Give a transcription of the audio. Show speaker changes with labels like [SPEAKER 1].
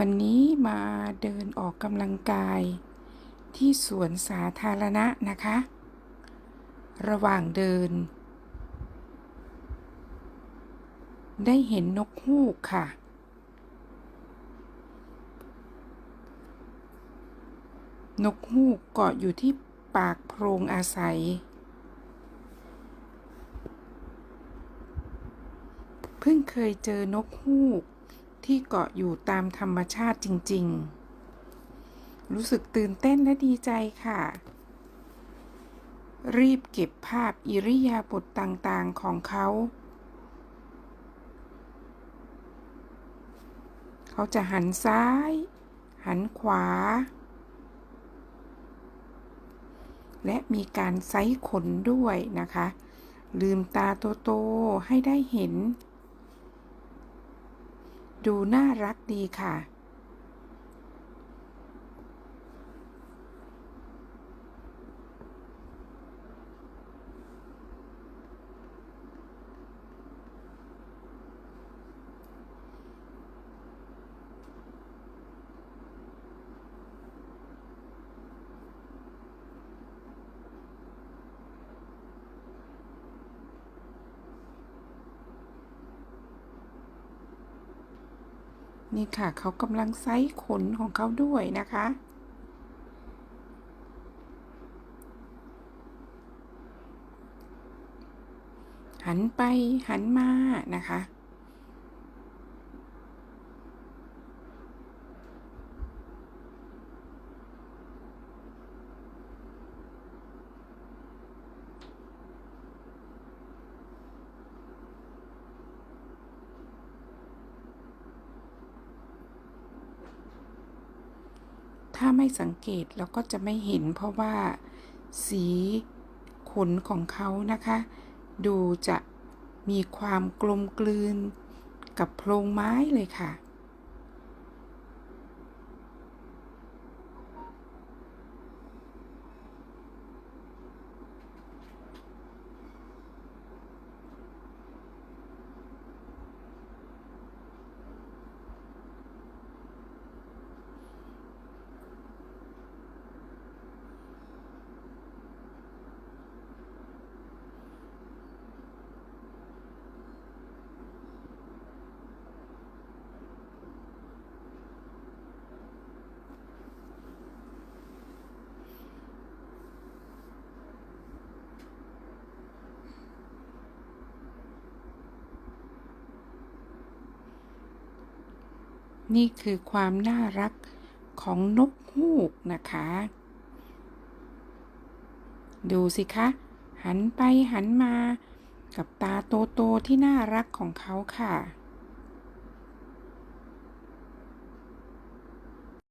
[SPEAKER 1] วันนี้มาเดินออกกำลังกาย ที่สวนสาธารณะนะคะ ระหว่างเดิน ได้เห็นนกฮูกค่ะ นกฮูกเกาะอยู่ที่ปากโพรงอาศัย เพิ่งเคยเจอนกฮูก ที่เกาะอยู่ตามธรรมชาติจริง ๆ รู้สึกตื่นเต้นและดีใจค่ะ รีบเก็บภาพอิริยาบถต่างๆของเขา เขาจะหันซ้าย หันขวา และมีการไซส์ขนด้วยนะคะ ลืมตาโตๆให้ได้เห็น ดูน่ารักดีค่ะ นี่ค่ะเขากำลังไซส์ขนของเขาด้วยนะคะ หันไปหันมานะคะ ถ้าไม่สังเกตเราก็จะไม่เห็นเพราะว่า สีขนของเขานะคะ ดูจะมีความกลมกลืนกับโพรงไม้เลยค่ะ นี่คือความน่ารักของนกฮูกนะคะ ดูสิคะ หันไปหันมากับตาโต ๆ ที่น่ารักของเขาค่ะ